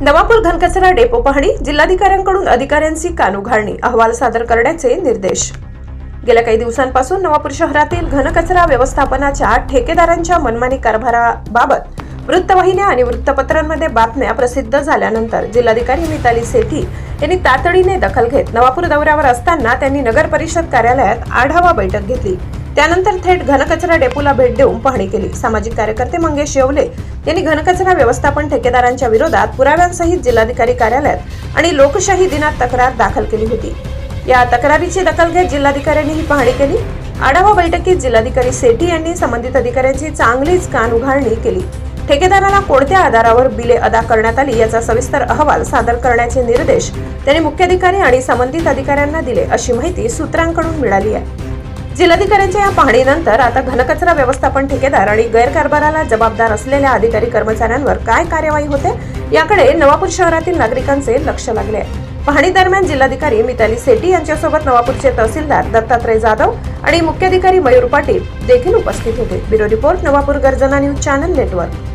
नवापूर घनकचरा डेपो पाहणी जिल्हाधिकाऱ्यांकडून अधिकाऱ्यांची कानउघाडणी अहवाल सादर करण्याचे निर्देश. गेल्या काही दिवसांपासून नवापूर शहरातील घनकचरा व्यवस्थापनाच्या ठेकेदारांच्या मनमानी कारभाराबाबत वृत्तवाहिन्या आणि वृत्तपत्रांमध्ये बातम्या प्रसिद्ध झाल्यानंतर जिल्हाधिकारी मिताली सेठी यांनी तातडीने दखल घेत नवापूर दौऱ्यावर असताना त्यांनी नगर परिषद कार्यालयात आढावा बैठक घेतली. त्यानंतर थेट घनकचरा डेपोला भेट देऊन पाहणी केली. सामाजिक कार्यकर्ते मंगेश येवले यांनी घनकचरा व्यवस्थापन ठेकेदारांच्या विरोधात पुराव्यांसहित जिल्हाधिकारी कार्यालयात आणि लोकशाही दिनात तक्रार दाखल केली होती. या तक्रारीची दखल घेत जिल्हाधिकाऱ्यांनी ही पाहणी केली. आढावा बैठकीत जिल्हाधिकारी सेठी यांनी संबंधित अधिकाऱ्यांची चांगलीच कान उघाडणी केली. ठेकेदाराला कोणत्या आधारावर बिले अदा करण्यात आली याचा सविस्तर अहवाल सादर करण्याचे निर्देश त्यांनी मुख्याधिकारी आणि संबंधित अधिकाऱ्यांना दिले अशी माहिती सूत्रांकडून मिळाली आहे. जिल्हाधिकाऱ्यांच्या या पाहणीनंतर आता घनकचरा व्यवस्थापन ठेकेदार आणि गैरकारभाराला जबाबदार असलेल्या अधिकारी कर्मचाऱ्यांवर काय कार्यवाही होते याकडे नवापूर शहरातील नागरिकांचे लक्ष लागले. आहे पाहणी दरम्यान जिल्हाधिकारी मिताली सेटी यांच्यासोबत नवापूरचे तहसीलदार दत्तात्रय जाधव आणि मुख्याधिकारी मयूर पाटील देखील उपस्थित होते. ब्युरो रिपोर्ट नवापूर गर्जना न्यूज चॅनल नेटवर्क.